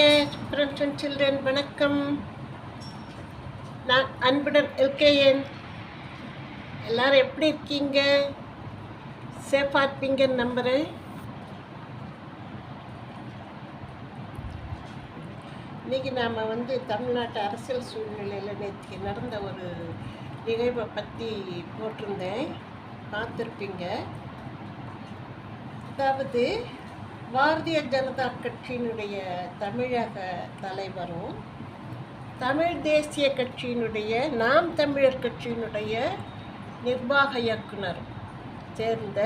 ஏன் friends and children வணக்கம். நான் அன்புடன் எல்கேஎன். எல்லாரும் எப்படி இருக்கீங்க? சேஃபாக இருப்பீங்கன்னு நம்புகிறேன் இன்றைக்கி நாம் வந்து தமிழ்நாட்டு அரசியல் சூழ்நிலையில் நேற்று நடந்த ஒரு நிகழ்வை பற்றி போட்டிருந்தேன். பார்த்துருப்பீங்க. அதாவது பாரதிய ஜனதா கட்சியினுடைய தமிழக தலைவரும் தமிழ் தேசிய கட்சியினுடைய நாம் தமிழர் கட்சியினுடைய நிர்வாக இயக்குனர் சேர்ந்த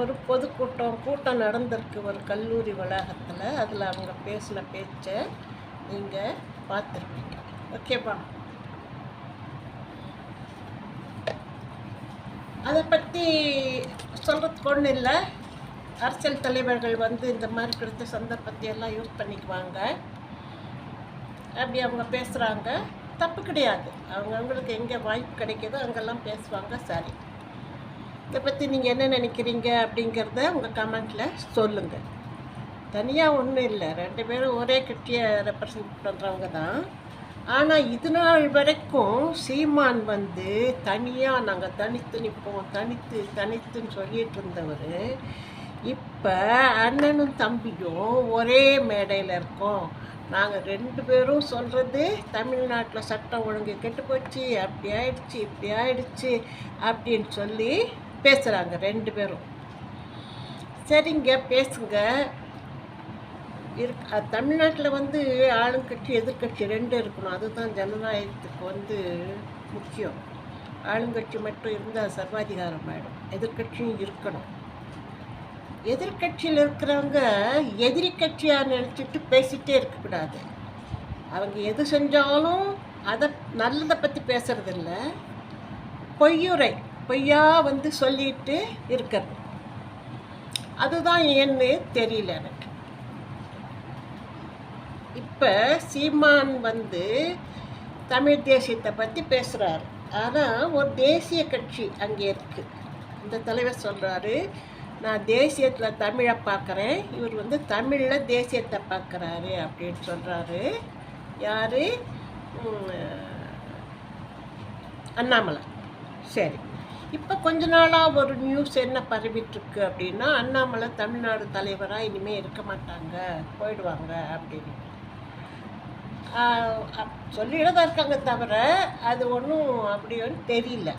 ஒரு பொதுக்கூட்டம் கூட்டம் நடந்திருக்கு ஒரு கல்லூரி வளாகத்தில். அதில் அவங்க பேசின பேச்சை நீங்கள் பார்த்துருப்பீங்க. ஓகேவா அதை பற்றி சொல்கிறதுக்கு ஒன்றும் இல்லை. அரசியல் தலைவர்கள் வந்து இந்த மாதிரி கிடைத்த சந்தர்ப்பத்தை எல்லாம் யூஸ் பண்ணிக்குவாங்க. அப்படி அவங்க பேசுகிறாங்க தப்பு கிடையாது. அவங்க அவங்களுக்கு எங்கே வாய்ப்பு கிடைக்கிதோ அங்கெல்லாம் பேசுவாங்க. சரி. இதை பற்றி நீங்கள் என்ன நினைக்கிறீங்க அப்படிங்கிறத உங்கள் கமெண்ட்டில் சொல்லுங்கள் தனியாக ஒன்றும் இல்லை. ரெண்டு பேரும் ஒரே கட்சியை ரெப்ரசன்ட் பண்ணுறவங்க தான். ஆனால் இது நாள் வரைக்கும் சீமான் வந்து தனியாக நாங்கள் தனித்து நிற்போம் தனித்து தனித்துன்னு சொல்லிட்டு இருந்தவர். இப்போ அண்ணனும் தம்பியும் ஒரே மேடையில் இருக்கோம். நாங்கள் ரெண்டு பேரும் சொல்கிறது தமிழ்நாட்டில் சட்டம் ஒழுங்கு கெட்டு போச்சு அப்படி ஆயிடுச்சு இப்படி ஆயிடுச்சு அப்படின்னு சொல்லி பேசுகிறாங்க ரெண்டு பேரும். சரிங்க பேசுங்க. இருக் தமிழ்நாட்டில் வந்து ஆளுங்கட்சி எதிர்கட்சி ரெண்டு இருக்கணும். அதுதான் ஜனநாயகத்துக்கு வந்து முக்கியம். ஆளுங்கட்சி மட்டும் இருந்தால் சர்வாதிகாரம் ஆகிடும் எதிர்கட்சியும் இருக்கணும். எதிர்கட்சியில் இருக்கிறவங்க எதிரி கட்சியாக நினச்சிட்டு பேசிகிட்டே இருக்கக்கூடாது. அவங்க எது செஞ்சாலும் அதை நல்லதை பற்றி பேசுறதில்ல. பொய்யுரை பொய்யா வந்து சொல்லிட்டு இருக்கிறது. அதுதான் ஏன்னு தெரியல எனக்கு. இப்போ சீமான் வந்து தமிழ் தேசியத்தை பற்றி பேசுகிறாரு ஆனால் ஒரு தேசிய கட்சி அங்கே இருக்குது இந்த தலைவர் சொல்கிறாரு நான் தேசியத்தில் தமிழை பார்க்குறேன். இவர் வந்து தமிழில் தேசியத்தை பார்க்குறாரு அப்படின்னு சொல்கிறாரு யார்? அண்ணாமலை. சரி. இப்போ கொஞ்ச நாளாக ஒரு நியூஸ் என்ன பரவிட்டுருக்கு அப்படின்னா அண்ணாமலை தமிழ்நாடு தலைவராக இனிமேல் இருக்க மாட்டாங்க. போயிடுவாங்க அப்படின்னு. சொல்லிட்டு தான் இருக்காங்க தவிர அது ஒன்றும் அப்படி ஒன்றும் தெரியல.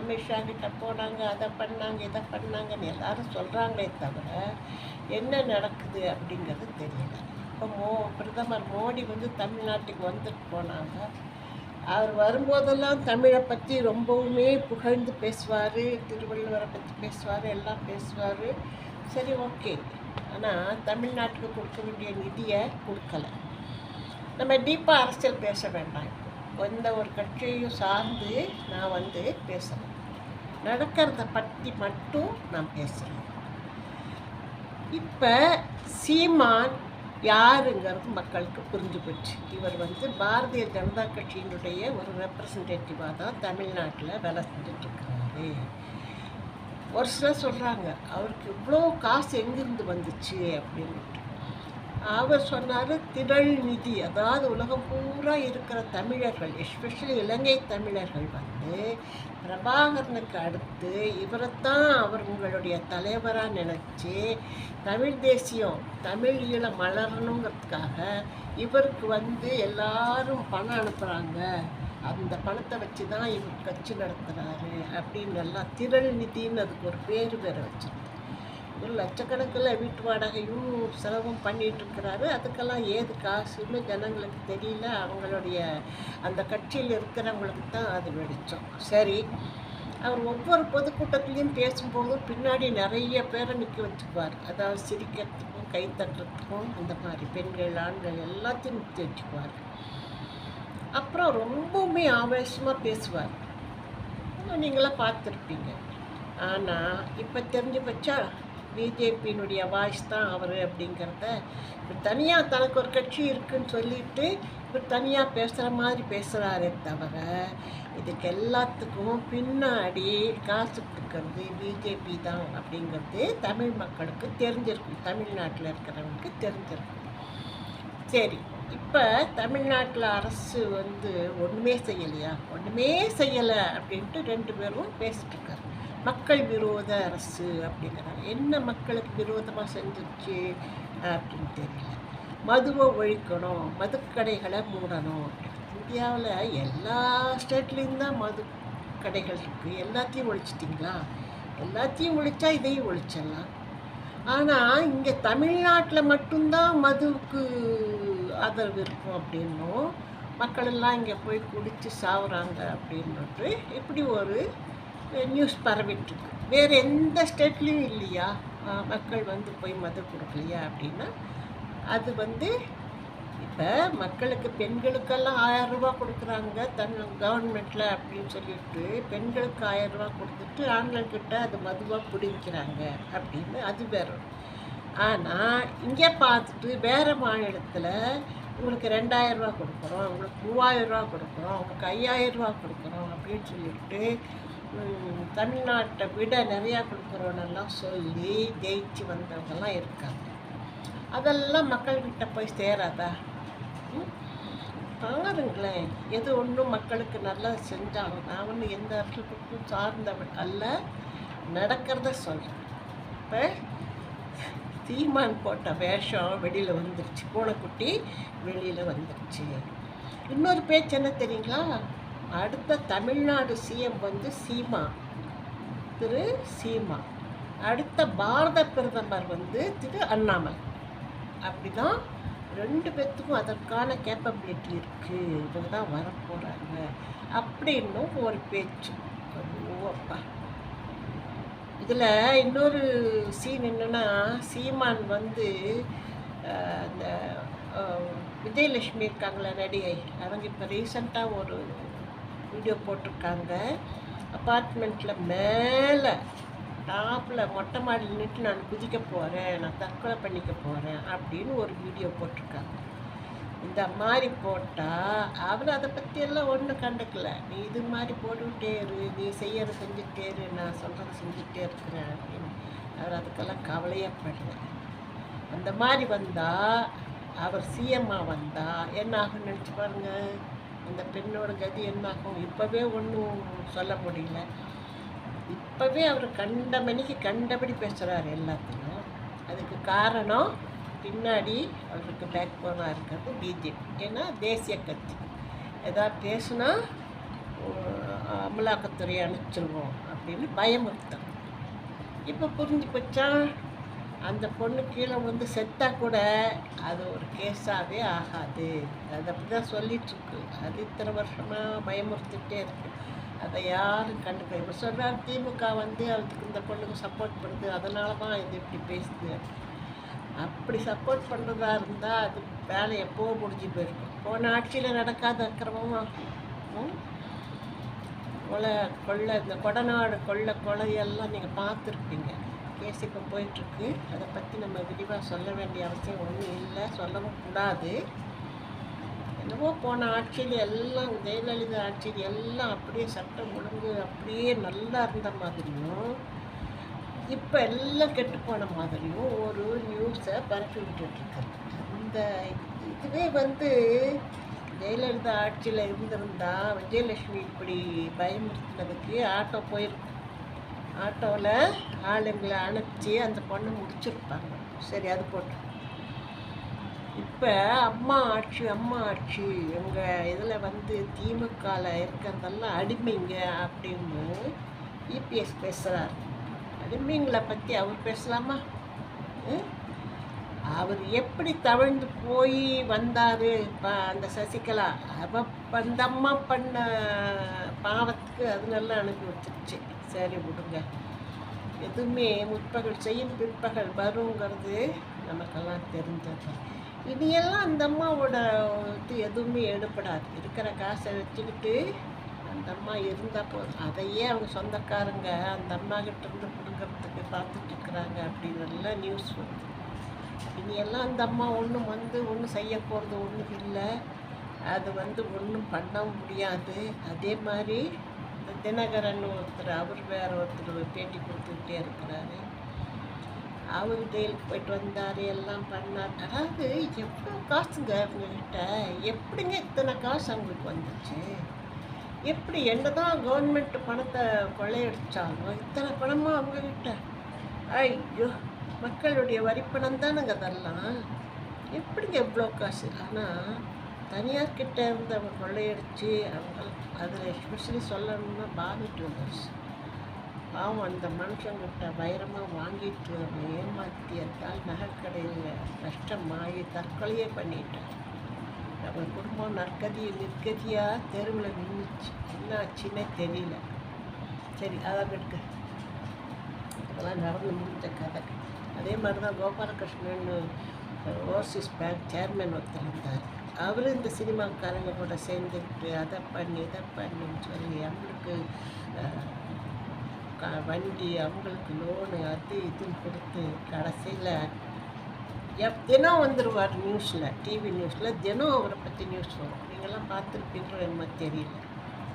அமித்ஷா கிட்ட போனாங்க அதை பண்ணாங்க இதை பண்ணாங்கன்னு எல்லாரும் சொல்கிறாங்களே தவிர என்ன நடக்குது அப்படிங்கிறது தெரியல. இப்போ மோ பிரதமர் மோடி வந்து தமிழ்நாட்டுக்கு வந்துட்டு போனாங்க. அவர் வரும்போதெல்லாம் தமிழை பற்றி ரொம்பவுமே புகழ்ந்து பேசுவார் திருவள்ளுவரை பற்றி பேசுவார் எல்லாம் பேசுவார். சரி ஓகே. ஆனால் தமிழ்நாட்டுக்கு கொடுக்க வேண்டிய நிதியை கொடுக்கல. நம்ம டீப்பாக அரசியல் பேச வேண்டாம். எந்த ஒரு கட்சியையும் சார்ந்து நான் வந்து பேசுகிறேன் நடக்கிறத பற்றி மட்டும் நான் பேசுகிறேன் இப்போ சீமான் யாருங்கிறது மக்களுக்கு புரிஞ்சு போச்சு. இவர் வந்து பாரதிய ஜனதா கட்சியினுடைய ஒரு ரெப்ரசன்டேட்டிவாக தான் தமிழ்நாட்டில் வேலை செஞ்சிட்ருக்கிறாரு. ஒரு சிலர் சொல்கிறாங்க அவருக்கு இவ்வளோ காசு எங்கேருந்து வந்துச்சு அப்படின்ட்டு அவர் சொன்னார் திரள் நிதி. அதாவது உலகம் பூரா இருக்கிற தமிழர்கள் எஸ்பெஷலி இலங்கை தமிழர்கள் வந்து பிரபாகரனுக்கு அடுத்து இவரைத்தான் அவர் உங்களுடைய தலைவராக நினச்சி தமிழ் தேசியம் தமிழ் ஈழம் மலரணுங்கிறதுக்காக இவருக்கு வந்து எல்லாரும் பணம் அனுப்புகிறாங்க அந்த பணத்தை வச்சு தான் இவர் கட்சி நடத்துகிறாரு அப்படின்னு எல்லாம் திரள் நிதின்னு அதுக்கு ஒரு பேர் வேறு வச்சுருக்காங்க லட்சக்கணக்கில் வீட்டு வாடகையும் செலவும் பண்ணிகிட்ருக்கிறாரு அதுக்கெல்லாம் ஏது காசுன்னு ஜனங்களுக்கு தெரியல. அவங்களுடைய அந்த கட்சியில் இருக்கிறவங்களுக்கு தான் அது வெடித்தோம் சரி அவர் ஒவ்வொரு பொதுக்கூட்டத்துலேயும் பேசும்போதும் பின்னாடி நிறைய பேரை நிற்க வச்சுக்குவார். அதாவது சிரிக்கிறதுக்கும் கை தட்டுறதுக்கும் அந்த மாதிரி பெண்கள் ஆண்கள் எல்லாத்தையும் நிறுத்தி வச்சுக்குவார். அப்புறம் ரொம்பவுமே ஆவேசமாக பேசுவார். நீங்களாம் பார்த்துருப்பீங்க. ஆனால் இப்போ தெரிஞ்சு வச்சா பிஜேபியினுடைய வாய்ஸ் தான் அவர் அப்படிங்கிறத இப்போ தனியாக தனக்கு ஒரு கட்சி இருக்குன்னு சொல்லிட்டு இவர் தனியாக பேசுகிற மாதிரி பேசுகிறாரே தவிர இதுக்கு எல்லாத்துக்கும் பின்னாடி காசு கொடுக்கறது பிஜேபி தான் அப்படிங்கிறது தமிழ் மக்களுக்கு தெரிஞ்சிருக்கும். தமிழ்நாட்டில் இருக்கிறவங்களுக்கு தெரிஞ்சிருக்கும். சரி இப்போ தமிழ்நாட்டில் அரசு வந்து ஒன்றுமே செய்யலையா? ஒன்றுமே செய்யலை அப்படின்ட்டு ரெண்டு பேரும் பேசிட்டு இருக்காரு மக்கள் விரோத அரசு அப்படிங்கிறாங்க. என்ன மக்களுக்கு விரோதமாக செஞ்சிருச்சு அப்படின்னு தெரியல. மதுவை ஒழிக்கணும் மதுக்கடைகளை மூடணும். இந்தியாவில் எல்லா ஸ்டேட்லேயும் தான் மது கடைகள் இருக்குது எல்லாத்தையும் ஒழிச்சிட்டிங்களா? எல்லாத்தையும் ஒழிச்சா இதையும் ஒழிச்சிடலாம். ஆனால் இங்கே தமிழ்நாட்டில் மட்டும்தான் மதுவுக்கு ஆதரவு இருக்கும் அப்படின்னும். மக்கள் எல்லாம் இங்கே போய் குடித்து சாவுறாங்க அப்படின்னுட்டு இப்படி ஒரு நியூஸ் பரவிட்டுருக்கு. வேறு எந்த ஸ்டேட்லேயும் இல்லையா? மக்கள் வந்து போய் மது கொடுக்கலையா அப்படின்னா அது வந்து இப்போ மக்களுக்கு பெண்களுக்கெல்லாம் ஆயிரம் ரூபா கொடுக்குறாங்க தன் கவர்மெண்ட்டில் அப்படின்னு சொல்லிட்டு பெண்களுக்கு ஆயிரம் ரூபா கொடுத்துட்டு ஆண்கள்கிட்ட அது மதுவாக பிடிக்கிறாங்க அப்படின்னு அது வேற. ஆனால் இங்கே பார்த்துட்டு வேறு மாநிலத்தில் உங்களுக்கு ரெண்டாயிரம் ரூபா கொடுக்குறோம் உங்களுக்கு மூவாயிரம் ரூபா கொடுக்குறோம் உங்களுக்கு ஐயாயிரம் ரூபா கொடுக்குறோம் அப்படின்னு சொல்லிட்டு தமிழ்நாட்டை விட நிறையா கொடுக்குறோன்னெல்லாம் சொல்லி ஜெயிச்சு வந்தவங்கெல்லாம் இருக்காங்க. அதெல்லாம் மக்கள்கிட்ட போய் சேராதா? ம்? பாருங்களேன். எது ஒன்றும் மக்களுக்கு நல்லா செஞ்சாலும் நான் ஒன்றும் எந்த அரசுக்கும் சார்ந்தவன் அல்ல நடக்கிறத சொல்கிறேன் இப்போ தீமான் போட்ட வேஷம் வெளியில் வந்துருச்சு. பூனைக்குட்டி வெளியில் வந்துருச்சு. இன்னொரு பேச்சு என்ன தெரியுங்களா? அடுத்த தமிழ்நாடு சிஎம் வந்து சீமா. திரு சீமா. அடுத்த பாரத பிரதமர் வந்து திரு அண்ணாமலை. அப்படிதான் ரெண்டு பேர்த்துக்கும் அதற்கான கேப்பபிலிட்டி இருக்குது இவங்க தான் வரப்போகிறாங்க அப்படின்னும் ஒரு பேச்சு. ஓப்பா இதில் இன்னொரு சீன் என்னென்னா சீமான் வந்து அந்த விஜயலட்சுமி இருக்காங்களே நடிகை அவங்க இப்போ ரீசண்டாக ஒரு வீடியோ போட்டிருக்காங்க. அப்பார்ட்மெண்ட்டில் மேலே டாப்பில் மொட்டை மாடியில் நின்று நான் குதிக்க போகிறேன் நான் தற்கொலை பண்ணிக்க போகிறேன் அப்படின்னு ஒரு வீடியோ போட்டிருக்காங்க. இந்த மாதிரி போட்டால் அவர் அதை பற்றியெல்லாம் ஒன்றும் கண்டுக்கல. நீ இது மாதிரி போட்டுக்கிட்டே இரு. நீ செய்யறத செஞ்சுட்டே இரு. நான் சொல்கிறத செஞ்சுக்கிட்டே இருக்கிறேன் அப்படின்னு அவர் அதுக்கெல்லாம் கவலையே படல. அந்த மாதிரி வந்தால் அவர் சிஎம்மாக வந்தால் என்ன ஆகும்னு நினச்சி பாருங்க. அந்த பெண்ணோட கதி என்ன ஆகும் இப்போவே ஒன்றும் சொல்ல முடியல. இப்போவே அவர் கண்ட மணிக்கு கண்டபடி பேசுகிறார் எல்லாத்தையும். அதுக்கு காரணம் பின்னாடி அவருக்கு பேக் போனாக இருக்கிறது பிஜேபி ஏன்னா தேசிய கட்சி. எதாவது பேசுனா அமலாக்கத்துறையை அனுப்பிச்சிருவோம் அப்படின்னு பயமுறுத்தம் இப்போ புரிஞ்சு போச்சா? அந்த பொண்ணு கீழே வந்து செத்தா கூட அது ஒரு கேஸாகவே ஆகாது. அது அப்படி தான் சொல்லிட்டுருக்கு. அது இத்தனை வருஷமாக பயமுறுத்திட்டே இருக்கு. அதை யாரும் கண்டுக்க? இப்போ சொல்கிறார் திமுக வந்து அதுக்கு இந்த பொண்ணுக்கு சப்போர்ட் பண்ணுது. அதனால தான் இது இப்படி பேசுது. அப்படி சப்போர்ட் பண்ணுறதா இருந்தால் அது வேலை எப்போ முடிஞ்சு போயிருக்கும். போன ஆட்சியில் நடக்காத அக்கிரமமா? கொலை கொள்ளை இந்த கொடநாடு கொள்ளை கொலையெல்லாம் நீங்கள் பார்த்துருப்பீங்க. கேஸ் இப்போ போயிட்டுருக்கு. அதை பற்றி நம்ம விரிவாக சொல்ல வேண்டிய அவசியம் ஒன்றும் இல்லை. சொல்லவும் கூடாது. என்னவோ போன ஆட்சியில் எல்லாம் ஜெயலலிதா ஆட்சியில் எல்லாம் அப்படியே சட்டம் ஒழுங்கு அப்படியே நல்லா இருந்த மாதிரியும் இப்போ எல்லாம் கெட்டுப்போன மாதிரியும் ஒரு நியூஸை பரப்பி விட்டுட்ருக்காரு இந்த இதுவே வந்து ஜெயலலிதா ஆட்சியில் இருந்திருந்தா விஜயலட்சுமி இப்படி பயமுறுத்தினதுக்கு ஆட்டோ போயிருக்கும் ஆட்டோவில் ஆளுங்களை அனுப்பிச்சி அந்த பொண்ணு முடிச்சிருப்பாங்க. சரி அது போட்டு. இப்போ அம்மா ஆட்சி அம்மா ஆட்சி எங்கள் இதில் வந்து திமுகவில் இருக்கிறதெல்லாம் அடிமைங்க அப்படின்னு இபிஎஸ் பேசுகிறார் அடிமைங்களை பற்றி அவர் பேசலாமா? ம்? அவர் எப்படி தவழ்ந்து போய் வந்தார்? அந்த சசிகலா அவ அந்த அம்மா பண்ண பாவத்துக்கு அது நல்லா அனுப்பி வச்சிருச்சு. சரி விடுங்க. எதுவுமே முற்பகல் செய்யும் பிற்பகல் வருங்கிறது நமக்கெல்லாம் தெரிஞ்சது. இனியெல்லாம் அந்த அம்மாவோட இது எதுவுமே எடுப்படாது இருக்கிற காசை வச்சுக்கிட்டு அந்த அம்மா இருந்தால் போதும். அதையே அவங்க சொந்தக்காரங்க அந்த அம்மா கிட்ட இருந்து கொடுக்கறதுக்கு பார்த்துட்டு இருக்கிறாங்க அப்படின்னு எல்லாம் நியூஸ் வருது. இனி எல்லாம் அந்த அம்மா ஒன்றும் வந்து ஒன்றும் செய்ய போகிறது ஒன்றும் இல்லை. அது வந்து ஒன்றும் பண்ண முடியாது. அதே மாதிரி தினகரன் ஒருத்தர் அவர் வேற ஒருத்தர் பேட்டி கொடுத்துக்கிட்டே இருக்கிறாரு. அவர் ஜெயிலுக்கு போயிட்டு வந்தார் எல்லாம் பண்ணார். அதாவது எவ்வளோ காசுங்க அவங்கக்கிட்ட எப்படிங்க இத்தனை காசு அவங்களுக்கு வந்துச்சு? எப்படி என்ன தான் கவர்மெண்ட் பணத்தை கொள்ளையடிச்சாலும் இத்தனை பணமாக அவங்கக்கிட்ட ஐயோ! மக்களுடைய வரிப்பணம் தானுங்க அதெல்லாம். எப்படிங்க எவ்வளோ காசு? ஆனால் தனியார்கிட்ட இருந்து அவங்க கொள்ளையடிச்சு அவங்க அதில் எஸ்பெஷலி சொல்லணும்னா பாபி டூலர்ஸ் பாவம் அந்த மனுஷங்கிட்ட வைரமாக வாங்கிட்டு அவன் ஏமாத்தியத்தால் நகைக்கடையில் நஷ்டமாகி தற்கொலையே பண்ணிட்டான் அவன் குடும்பம் நற்கதியை நிற்கதியாக தெருவில் நின்றுச்சு என்ன ஆச்சுன்னே தெரியல. சரி அதான் விடுங்க அதெல்லாம் நடந்து முடிஞ்ச கதை. அதே மாதிரி தான் கோபாலகிருஷ்ணன் ஓவர்சீஸ் பேங்க் சேர்மன் ஒருத்தர் இருந்தார். அவர் இந்த சினிமாக்காரங்க கூட சேர்ந்துக்கிட்டு அதை பண்ணி இதை பண்ணுன்னு சொல்லி அவங்களுக்கு க- வண்டி அவங்களுக்கு லோனு அது இதுன்னு கொடுத்து கடைசியில் எப் தினம் வந்துடுவார் நியூஸில் டிவி நியூஸில் தினம் அவரை பற்றி நியூஸ் வரும். நீங்களாம் பார்த்துருப்பீங்களோ என்னமோ தெரியல.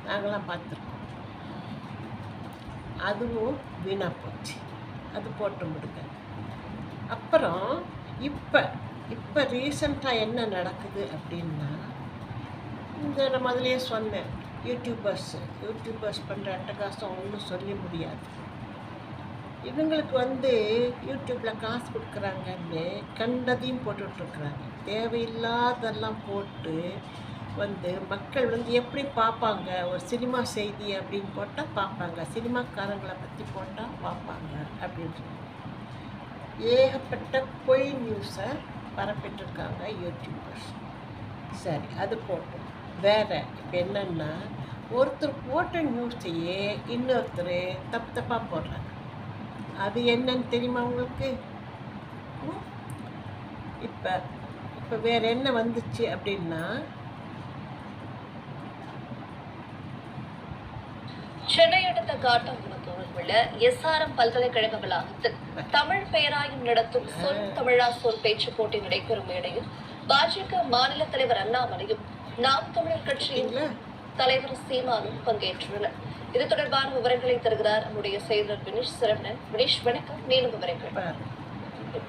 நாங்களாம் பார்த்துருக்கோம். அதுவும் வீணாக போச்சு. அது போட்டு முடிக்க அப்புறம் இப்போ இப்போ ரீசண்டாக என்ன நடக்குது அப்படின்னா இந்த நான் முதலையே சொன்னேன் யூடியூபர்ஸ் யூடியூபர்ஸ் பண்ணுற அட்டகாசம் ஒன்றும் சொல்ல முடியாது. இவங்களுக்கு வந்து யூடியூப்பில் காசு கொடுக்குறாங்கன்னு கண்டதையும் போட்டுட்ருக்குறாங்க. தேவையில்லாதெல்லாம் போட்டு வந்து மக்கள் வந்து எப்படி பார்ப்பாங்க? ஒரு சினிமா செய்தி அப்படின்னு போட்டால் பார்ப்பாங்க. சினிமாக்காரங்களை பற்றி போட்டால் பார்ப்பாங்க அப்படின்னு சொல்லி ஏகப்பட்ட பொய் நியூஸை பரப்பிட்டுருக்காங்க யூடியூபர்ஸ் சரி அது போட்டோம். வேறு இப்போ என்னென்னா ஒருத்தர் போட்ட நியூஸையே இன்னொருத்தர் தப்பு தப்பாக போடுறாங்க. அது என்னன்னு தெரியுமா உங்களுக்கு? இப்போ இப்போ வேறு என்ன வந்துச்சு அப்படின்னா சென்னை அடுத்த காட்டாங்குளத்தூரில் உள்ள எஸ்ஆர்எம் பல்கலைக்கழக வளாகத்தில் தமிழ் பேராயம் நடத்தும் சொல் தமிழா சொல் பேச்சு போட்டி நடைபெறும் மேடையில் பாஜக மாநில தலைவர் அண்ணாமலையும் நாம் தமிழர் கட்சியின் தலைவர் சீமானும் பங்கேற்றுள்ளனர். இது தொடர்பான விவரங்களை தருகிறார் நம்முடைய செயலர் வினிஷ் சரவணன் வினிஷ் வணக்கம். மேலும் விவரங்கள்.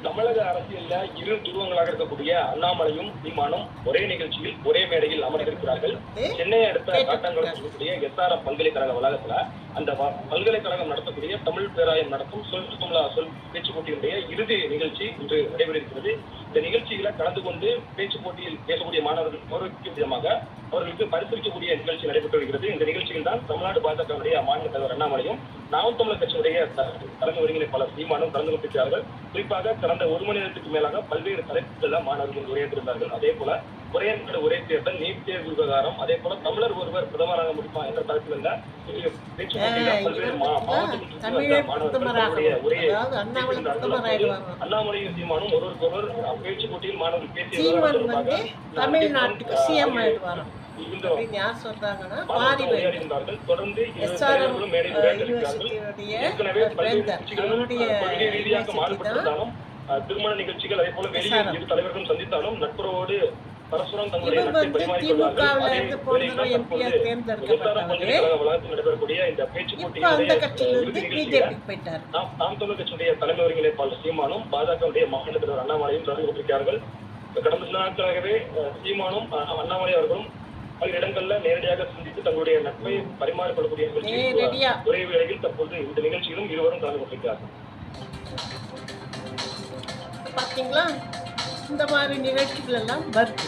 தமிழக அரசியல்ல இரு துருவங்களாக இருக்கக்கூடிய அண்ணாமலையும் சீமானும் ஒரே நிகழ்ச்சியில் ஒரே மேடையில் அமர்ந்திருக்கிறார்கள். சென்னை அடுத்த காட்டாங்குளத்தில் இருக்கக்கூடிய எஸ்ஆர்எம் பல்கலைக்கழக வளாகத்துல அந்த வ- பல்கலைக்கழகம் நடத்தக்கூடிய தமிழ் பேராயம் நடத்தும் சொல் தமிழா சொல் பேச்சு போட்டியினுடைய இறுதி நிகழ்ச்சி இன்று நடைபெறுகிறது. இந்த நிகழ்ச்சியில கலந்து கொண்டு பேச்சு போட்டியில் பேசக்கூடிய மாணவர்கள் கௌரவிக்கும் விதமாக அவர்களுக்கு பரிசீலிக்கக்கூடிய நிகழ்ச்சி நடைபெற்று வருகிறது. இந்த நிகழ்ச்சியில் தான் தமிழ்நாடு பாஜகவுடைய மாநில தலைவர் அண்ணாமலையும் நாம் தமிழர் கட்சியுடைய தலைமை ஒருங்கிணைப்பாளர் சீமானும் கலந்து கொண்டிருக்கிறார்கள். குறிப்பாக கடந்த ஒரு மணி நேரத்துக்கு மேலாக பல்வேறு தலைப்புகளில் மாணவர்கள் உரையாற்றிருந்தார்கள் அதே போல ஒரே நாடு ஒரே தேர்தல் நீட் தேர்வு விவகாரம் அதே போல தமிழர் ஒருவர் பிரதமராக முடியுமா என்ற. அப்போது அண்ணாமலையும் சீமானும் ஒருவருக்கொருவர் பேச்சு போட்டியில் மாணவர்கள் பேசிய தமிழ்நாட்டுக்கு சிஎம் ஆயிடுவாராம் யார் சொல்றாங்கன்னா. தொடர்ந்து. யூனிவர்சிட்டியுடைய திருமண நிகழ்ச்சிகள் அதே போல வெளியே. இரு தலைவர்களும் சந்தித்தாலும் நட்புறவோடு இவர் வந்து. திமுகவுல இருந்து போன வேளையில் தடவை தான் எம்பியா தேர்ந்தெடுக்கப்பட்டவரு. இப்ப அந்த கட்சியிலிருந்து பிஜேபி போயிட்டாரு நாம் தமிழர் கட்சியுடைய தலைமை ஒருங்கிணைப்பாளர் சீமானும் பாஜகவுடைய மாநில தலைவர் அண்ணாமலையும் கலந்து கொண்டிருக்கிறார்கள் கடந்த சில நாட்களாகவே சீமானும் அண்ணாமலை அவர்களும் பல இடங்கள்ல நேரடியாக சந்தித்து தங்களுடைய நட்பை பரிமாறிக்கொள்ளக்கூடிய. ஒரே வேளையில் தற்போது இந்த நிகழ்ச்சியிலும் இருவரும் கலந்து கொண்டிருக்கிறார்கள் பாத்தீங்களா இந்த மாதிரி நிகழ்ச்சிகள் எல்லாம் வருது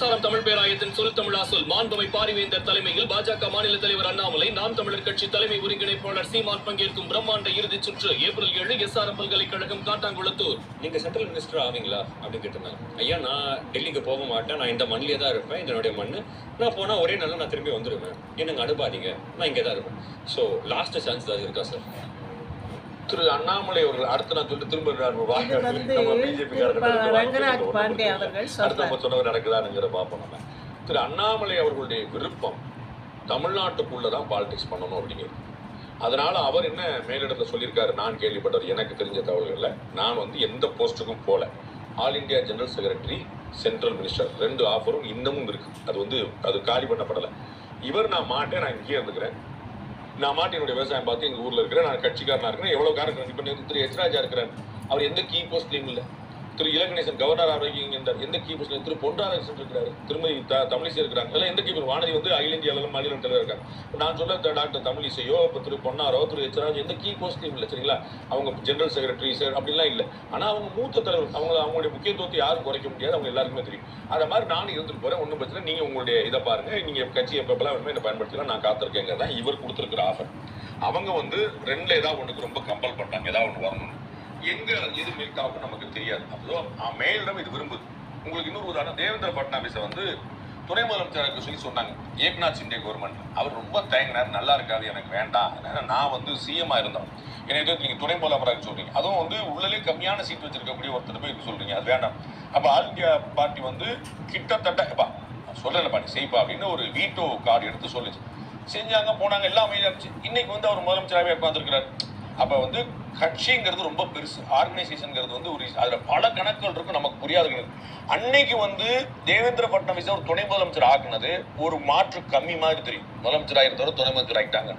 எஸ்ஆர்எம் தமிழ் பேராயத்தின் சொல் தமிழா சொல் மாண்புமை பாரிவேந்தர் தலைமையில் பாஜக மாநில தலைவர் அண்ணாமலை நாம் தமிழர் கட்சி தலைமை ஒருங்கிணைப்பாளர் சீமான் பங்கேற்கும் பிரம்மாண்ட இறுதிச் சுற்று ஏப்ரல் ஏழு எஸ்ஆர்எம் பல்கலைக்கழகம் காட்டாங்குளத்தூர். நீங்க சென்ட்ரல் மினிஸ்டர் ஆவீங்களா? அப்படின்னு கேட்டிருந்தாங்க. ஐயா நான் டெல்லிக்கு போக மாட்டேன். நான் இந்த மண்ணிலே தான் இருப்பேன். இதனுடைய என்னுடைய மண்ணு. நான் போனா ஒரே நாளில் நான் திரும்பி வந்துடுவேன் என்னங்க அனுப்பாதீங்க நான் இங்கே தான் இருப்பேன். ஸோ லாஸ்ட் சான்ஸ் தான் இருக்கா சார் திரு அண்ணாமலை அவர்கள் அடுத்து நான் சொல்லிட்டு திரும்ப அடுத்த சொன்னவர் நடக்குதானுங்கிற பார்ப்போம் நம்ம. திரு அண்ணாமலை அவர்களுடைய விருப்பம் தமிழ்நாட்டுக்குள்ளதான் பாலிடிக்ஸ் பண்ணணும் அப்படிங்கிறது. அதனால அவர் என்ன மேலிடத்துல சொல்லியிருக்காரு நான் கேள்விப்பட்டவர் எனக்கு தெரிஞ்ச தகவல்கள்ல நான் வந்து எந்த போஸ்ட்டுக்கும் போல. All India general secretary central minister ரெண்டு ஆஃபரும் இன்னமும் இருக்கு. அது வந்து அது காலி பண்ணப்படலை. இவர் நான் மாட்டேன் நான் இங்கேயே இருந்துக்கிறேன். நான் மாட்டி என்னுடைய விவசாயம் பார்த்து எங்கள் ஊரில் இருக்கிறேன் நான் கட்சிக்காரனா இருக்கிறேன் எவ்வளோ காரணம்? இப்போ நேத்து திரு எச் இருக்கிறார். அவர் எந்த கீ போஸ்ட்லயும் இல்லை. திரு இலகணேசன் கவர்னர் ஆரோக்கியம் இந்த எந்த கீ திரு பொன்ராதாகிருஷ்ணன் இருக்கிறாரு திருமதி த- தமிழிசை இருக்கிறாங்க. அதெல்லாம் எந்த கீ வானதி வந்து அகில இந்திய அளவில் மாநில தலைவர் இருக்காங்க. நான் சொல்ல டாக்டர் தமிழிசையோ இப்போ திரு பொன்னாரோ திரு எச்சராஜ் எந்த கீ போஸ்ட்லையும் இல்லை சரிங்களா? அவங்க ஜெனரல் செக்ரட்டரி சார் அப்படிலாம் இல்லை. ஆனா அவங்க மூத்த தலைவர் அவங்க அவங்களுடைய முக்கியத்துவத்தை யாரும் குறைக்க முடியாது. அவங்க எல்லாருக்குமே தெரியும். அதை மாதிரி நானும் இருந்துட்டு போறேன். ஒன்றும் பிரச்சனை நீங்க உங்களுடைய இதை பாருங்க. நீங்க கட்சி எப்பப்பெல்லாம் வேணுமே என்ன பயன்படுத்தலாம் நான் காத்திருக்கேங்கிறதான் இவர் கொடுத்துருக்கிற ஆஃபர் அவங்க வந்து ரெண்டுல ஏதாவது ஒண்ணுக்கு ரொம்ப கம்பல் பண்ணாங்க ஏதாவது ஒன்று வரணும் எங்க எது மேக் ஆகும் நமக்கு தெரியாது. அப்போ மேலிடம் இது விரும்புது. உங்களுக்கு இன்னொரு உதாரணம் தேவேந்திர பட்னாவிஸை வந்து துணை முதலமைச்சருக்கு சொல்லி சொன்னாங்க. ஏக்நாத் சிண்டே கவர்மெண்ட் அவர் ரொம்ப தயங்கினார் நல்லா இருக்காது எனக்கு வேண்டாம். நான் வந்து சிஎம்மா இருந்தோம். என்னை எதிர்த்து நீங்க துணை முதலமைச்சராக சொல்றீங்க. அதுவும் வந்து உள்ளலே கம்மியான சீட் வச்சிருக்கக்கூடிய ஒருத்தர் போய் சொல்றீங்க. அது வேண்டாம். அப்ப ஆல் இந்தியா பார்ட்டி வந்து கிட்டத்தட்ட எப்பா சொல்லல பாட்டி செய்ப்பா அப்படின்னு ஒரு வீட்டோ கார்டு எடுத்து சொல்லிச்சு. செஞ்சாங்க போனாங்க எல்லாம் அமைதியாச்சு இன்னைக்கு வந்து அவர் முதலமைச்சராகவே உட்காந்துருக்கிறார் அப்ப வந்து கட்சிங்கிறது ரொம்ப பெருசு. ஆர்கனைசேஷன்ங்கிறது வந்து ஒரு அதுல பல கணக்குகள் இருக்கும் நமக்கு புரியாத. அன்னைக்கு வந்து தேவேந்திர பட்னவிஸ் ஒரு துணை முதலமைச்சர் ஆக்குனது ஒரு மாற்று கம்மி மாதிரி தெரியும். முதலமைச்சர் ஆயிருந்தவர் துணை முதலமைச்சர் ஆக்கிட்டாங்க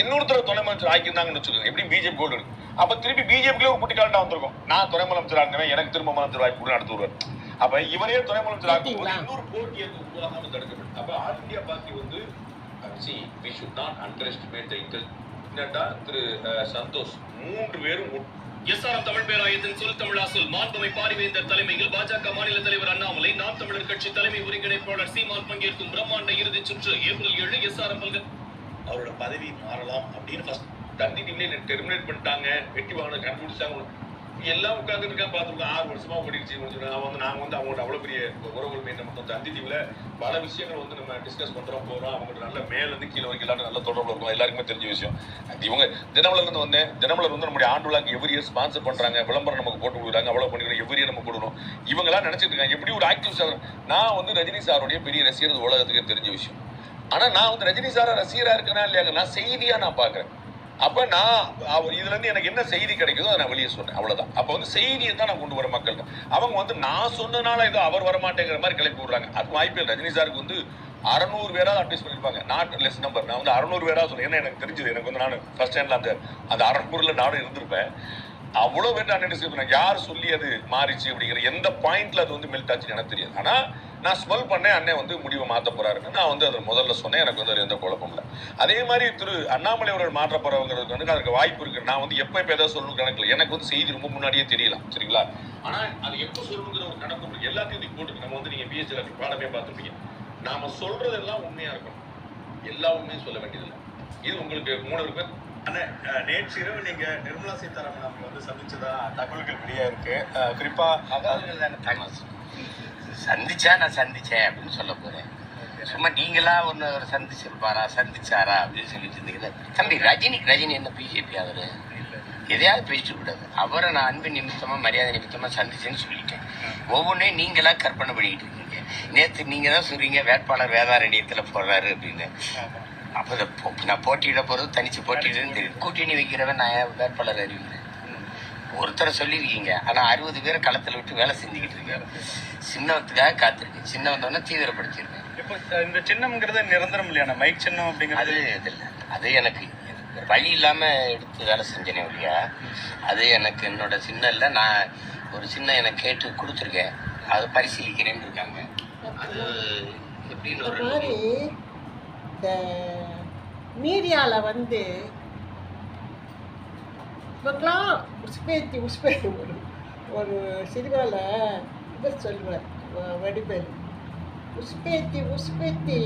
இன்னொருத்தர் துணை முதலமைச்சர் ஆக்கியிருந்தாங்கன்னு வச்சுக்கோங்க. எப்படி? பிஜேபி கோல்டு இருக்கு அப்ப திருப்பி பிஜேபியிலே ஒரு குட்டி காலட்டா வந்திருக்கும். நான் துணை முதலமைச்சர் ஆகினவன் எனக்கு திரும்ப முதலமைச்சர் வாய்ப்பு நடத்து வருவார். அப்ப இவரே துணை முதலமைச்சர் ஆக்கும் போது பார்த்தீங்களா? இன்னொரு போட்டியை உருவாகாம தடுக்கப்படும் அப்ப ஆல் இந்தியா பார்ட்டி வந்து C V should not underestimate the intel என்னட்டா திரு சந்தோஷ்? மூன்று பேரும் எஸ்ஆர்எம் தமிழ் பேராயத்தின் சொல் தமிழா சொல் மாண்புமை பாரிவேந்தர் தலைமையில் பாஜக மாநில தலைவர் அண்ணாமலை நாம் தமிழர் கட்சி தலைமை ஒருங்கிணைப்பாளர் சீமான் பங்கேற்கும் பிரம்மாண்ட இறுதிச் சுற்று ஏப்ரல் ஏழு எஸ்ஆர்எம் பல்கலை அவரோட பதவி மாறலாம் அப்படின்னு தந்தி டிவிலே டெர்மினேட் பண்ணிட்டாங்க. வெட்டி வாங்கின கண்டுபிடிச்சாங்க எல்லாம் உட்கார்ந்துட்டு இருக்கான் பார்த்துருக்கோம் ஆறு வருஷமா ஓடிடுச்சு முடிச்சு நான் வந்து நாங்கள் வந்து அவங்கள்ட்ட அவ்வளோ பெரிய உறவுகள் மெயின் மட்டும் தந்தி தீவில் பல விஷயங்கள் வந்து நம்ம டிஸ்கஸ் பண்ணுறோம் போகிறோம் அவங்கள்ட்ட நல்ல மேலேருந்து கீழே வரைக்கும் எல்லாரும் நல்ல தொடர்பு இருக்கும். எல்லாருக்குமே தெரிஞ்ச விஷயம். அது இவங்க தினமலர் வந்தேன். தினமலர் வந்து நம்முடைய ஆண்டு விழாக்கு எவ்ரி இயர் ஸ்பான்சர் பண்ணுறாங்க விளம்பரம் நமக்கு போட்டு கொடுக்குறாங்க. அவ்வளோ பண்ணிக்கிறோம். எவ்ரி இயர் நம்ம கொடுக்கணும். இவங்கெல்லாம் நினச்சிட்டு இருக்காங்க. எப்படி ஒரு ஆக்டிவ் சார் நான் வந்து ரஜினி சாருடைய பெரிய ரசிகர் உலகத்துக்கு தெரிஞ்ச விஷயம். ஆனால் நான் வந்து ரஜினி சாரை ரசிகராக இருக்கேனா இல்லையா நான் செய்தியாக நான் பார்க்குறேன் அப்ப நான் அவர் இதுல இருந்து எனக்கு என்ன செய்தி கிடைக்குதோ அதை நான் வெளியே சொன்னேன் அவ்வளவுதான். அப்ப வந்து செய்தியை தான் நான் கொண்டு வர மக்கள் அவங்க வந்து நான் சொன்னனால ஏதோ அவர் வரமாட்டேங்கிற மாதிரி கிளப்பி விடுறாங்க. அது வாய்ப்பு இல்லை. ரஜினி சாருக்கு வந்து அறநூறு பேராக அட்வைஸ் பண்ணிருப்பாங்க. நாட் லெஸ் நம்பர் நான் வந்து அறநூறு பேராக சொன்னேன் ஏன்னா எனக்கு தெரிஞ்சது எனக்கு வந்து நான் ஃபர்ஸ்ட் ஸ்டாண்ட்ல அந்த அந்த அறநூறுல நானும் இருந்திருப்பேன். அவ்வளவு பேர் நான் டிஸ்கஸ் பண்ணேன் யார் சொல்லி அது மாறிச்சு அப்படிங்கிற எந்த பாயிண்ட்ல அது வந்து மெல்ட் ஆச்சுன்னு எனக்கு தெரியாது. ஆனா நான் ஸ்மெல் பண்ணேன் அண்ணன் வந்து முடிவை மாத்த போறாருன்னு நான் வந்து அதை முதல்ல சொன்னேன் எனக்கு வந்து அதுல எந்த குழப்பம் இல்லை. அதே மாதிரி திரு அண்ணாமலை அவர்கள் மாற்ற போறவங்கிறது வந்து அதுக்கு வாய்ப்பு இருக்கு. நான் வந்து எப்ப எப்ப ஏதாவது சொல்லணும் கணக்கில் எனக்கு வந்து செய்தி ரொம்ப முன்னாடியே தெரியலாம் சரிங்களா? ஆனா அது எப்ப சொல்லணுங்கிற ஒரு கணக்கு. எல்லாத்தையும் இதுக்கு போட்டு நம்ம வந்து நீங்க பிஎஸ்சி பாடமே பார்த்துருப்பீங்க. நாம சொல்றதெல்லாம் உண்மையா இருக்கணும். எல்லா உண்மையும் சொல்ல வேண்டியதில்லை. இது உங்களுக்கு மூணு பேர் அண்ணே, அஹ், நேற்று இரவு நீங்க நிர்மலா சீதாராமன் அவங்க வந்து சந்திச்சதா தகவல்கள் வெளியா இருக்கு அஹ், குறிப்பா சந்திச்சா நான் சந்திச்சேன் அப்படின்னு சொல்ல போறேன். சும்மா நீங்களா ஒன்று அவர் சந்திச்சிருப்பாரா சந்திச்சாரா அப்படின்னு சொல்லிட்டு இருந்தீங்கன்னா தம்பி ரஜினி ரஜினி என்ன பிஜேபி அவரு? எதையாவது பேசிட்டு கூடாது அவரை நான் அன்பு நிமித்தமா மரியாதை நிமித்தமா சந்திச்சேன்னு சொல்லிட்டேன். ஒவ்வொன்றையும் நீங்களா கற்பனை பண்ணிக்கிட்டு இருக்கீங்க. நேற்று நீங்க தான் சொல்றீங்க வேட்பாளர் வேதாரண்யத்துல போடுறாரு அப்படின்னு. அப்போ நான் போட்டியிட போறது தனிச்சு போட்டியிடுன்னு தெரியும். கூட்டணி வைக்கிறவன் நான் வேட்பாளர் அறிவிக்கிறேன் ஒருத்தரை சொல்லியிருக்கீங்க. ஆனா அறுபது பேரை களத்துல விட்டு வேலை செஞ்சுக்கிட்டு இருக்கேன் சின்னவத்துக்காக காத்திருக்கேன். சின்ன வந்தோடனே தீவிரப்படுத்திருக்கேன் இப்போ இந்த சின்னம்ங்கிறது நிரந்தரம் இல்லையா? மைக் சின்னம் அது அப்படிங்கிறது இது இல்லை அது எனக்கு வழி இல்லாம எடுத்து வேலை செஞ்சேனே ஒழியா அது எனக்கு என்னோட சின்ன இல்லை. நான் ஒரு சின்ன எனக்கு கேட்டு கொடுத்துருக்கேன். அதை பரிசீலிக்கிறேன்னு இருக்காங்க. அது எப்படின்னு ஒரு மாதிரி இந்த மீடியாவில் வந்து இவங்களாம் உஸ்பேத்தி உஸ்பேத்தி ஒரு ஒரு சினிமாவில் இவர் சொல்லுவார் வ- வடிவேல். உஸ்பேத்தி உஸ்பேத்தி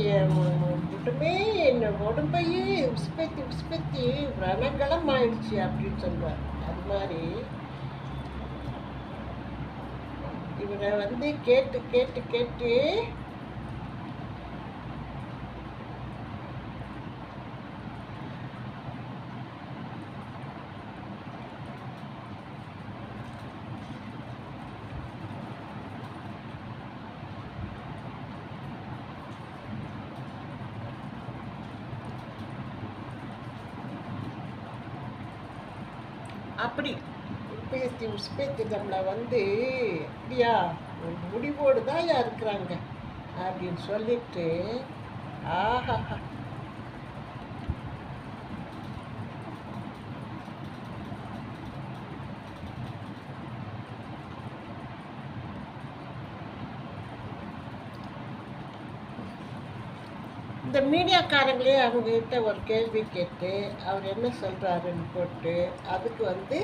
மட்டுமே என்ன உடம்பையே உஸ்பேத்தி உஸ்பேத்தி ரணங்கலம் ஆயிடுச்சு அப்படின்னு சொல்லுவார் அது மாதிரி இவரை வந்து கேட்டு கேட்டு கேட்டு அப்படி. பேசி உற்பத்தி நம்மளை வந்து அப்படியா ஒரு முடிவோடு தான் இருக்கிறாங்க? அப்படின்னு சொல்லிட்டு ஆஹா இந்த மீடியாக்காரங்களே அவங்ககிட்ட ஒரு கேள்வி கேட்டு அவர் என்ன சொல்கிறாருன்னு போட்டு அதுக்கு வந்து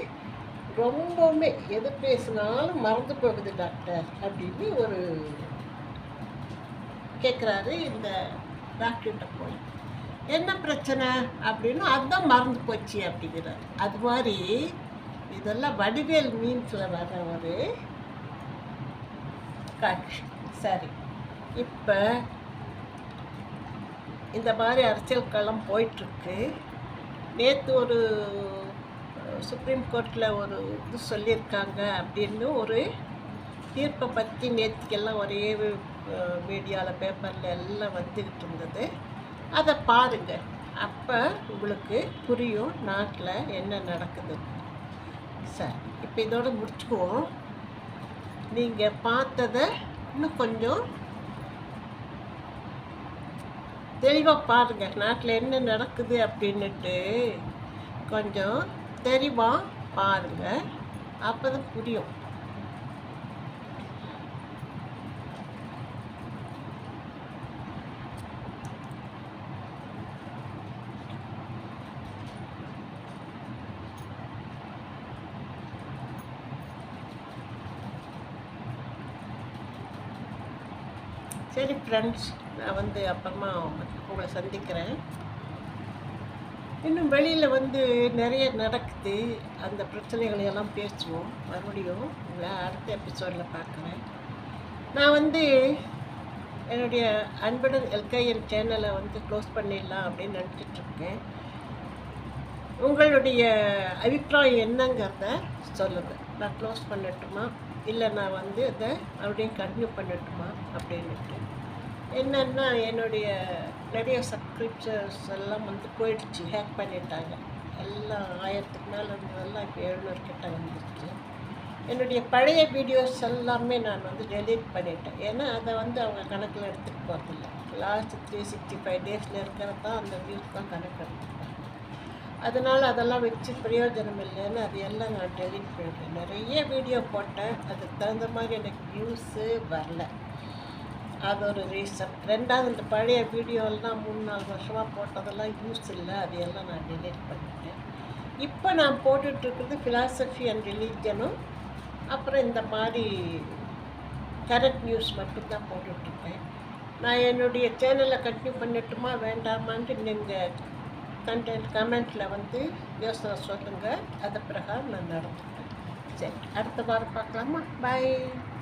ரொம்பவுமே எது பேசினாலும் மறந்து போகுது டாக்டர் அப்படின்னு ஒரு கேட்குறாரு இந்த டாக்டர்கிட்ட போய். என்ன பிரச்சனை? அப்படின்னு அதுதான் மறந்து போச்சு அப்படிங்கிறார். அது மாதிரி இதெல்லாம் வடிவேல் மீன்ஸில் வர ஒரு காட்சி சரி இப்போ இந்த மாதிரி அரசியல் களம் போயிட்டுருக்கு. நேற்று ஒரு சுப்ரீம் கோர்ட்டில் ஒரு இது சொல்லியிருக்காங்க அப்படின்னு ஒரு தீர்ப்பை பற்றி நேற்றுக்கெல்லாம் ஒரே மீடியாவில் பேப்பரில் எல்லாம் வந்துக்கிட்டு இருந்தது. அதை பாருங்கள் அப்போ உங்களுக்கு புரியும் நாட்டில் என்ன நடக்குது. சார் இப்போ இதோடு முடிச்சுக்குவோம். நீங்கள் பார்த்ததை இன்னும் கொஞ்சம் தெளிவாக பாருங்கள் நாட்டில் என்ன நடக்குது அப்படின்னுட்டு. கொஞ்சம் தெளிவாக பாருங்கள் அப்போ தான் புரியும். சரி ஃப்ரெண்ட்ஸ் நான் வந்து அப்புறமா உங்களை சந்திக்கிறேன். இன்னும் வெளியில் வந்து நிறைய நடக்குது. அந்த பிரச்சனைகளை எல்லாம் பேசுவோம். மறுபடியும் உங்களை அடுத்த எபிசோடில் பார்க்குறேன். நான் வந்து என்னுடைய அன்புடன் எல்கைஎன் சேனலை வந்து க்ளோஸ் பண்ணிடலாம் அப்படின்னு நினச்சிட்ருக்கேன் உங்களுடைய அபிப்பிராயம் என்னங்கிறத சொல்லுங்கள் நான் க்ளோஸ் பண்ணட்டுமா? இல்லை நான் வந்து அதை மறுபடியும் கண்டினியூ பண்ணட்டுமா? அப்படின்னுட்டு என்னென்னா என்னுடைய நிறைய சப்ஸ்கிரிப்ஷன்ஸ் எல்லாம் வந்து போயிடுச்சு ஹேக் பண்ணிட்டாங்க. எல்லாம் ஆயிரத்துக்கு மேலே இருந்ததெல்லாம் இப்போ எழுநூறுக்கிட்ட வந்துருச்சு. என்னுடைய பழைய வீடியோஸ் எல்லாமே நான் வந்து டெலீட் பண்ணிட்டேன். ஏன்னா அதை வந்து அவங்க கணக்கில் எடுத்துகிட்டு போகிறதில்ல லாஸ்ட் த்ரீ சிக்ஸ்டி ஃபைவ் டேஸில் இருக்கிறது தான் அந்த வியூஸ் தான் கணக்கு எடுத்துப்பாங்க அதனால் அதெல்லாம் வச்சு பிரயோஜனம் இல்லைன்னு அது எல்லாம் நான் டெலீட் பண்ணிட்டேன். நிறைய வீடியோ போட்டேன். அதுக்கு தகுந்த மாதிரி எனக்கு வியூஸு வரல. அது ஒரு ரீசன். ரெண்டாவது இந்த பழைய வீடியோலாம் மூணு நாலு வருஷமாக போட்டதெல்லாம் யூஸ் இல்லை. அது எல்லாம் நான் டெலீட் பண்ணிட்டேன். இப்போ நான் போட்டுட்ருக்கிறது ஃபிலாசபி அண்ட் ரிலீஜனும் அப்புறம் இந்த மாதிரி கரண்ட் நியூஸ் மட்டும்தான் போட்டுட்ருக்கேன் நான் என்னுடைய சேனலை கண்டினியூ பண்ணட்டுமா வேண்டாமான்ட்டு நீங்கள் கண்டென்ட் கமெண்ட்டில் வந்து யோசனை சொல்லுங்கள் அது பிரகாரம் நான் நடந்துக்கிறேன் சரி அடுத்த வாரம் பார்க்கலாமா? பாய்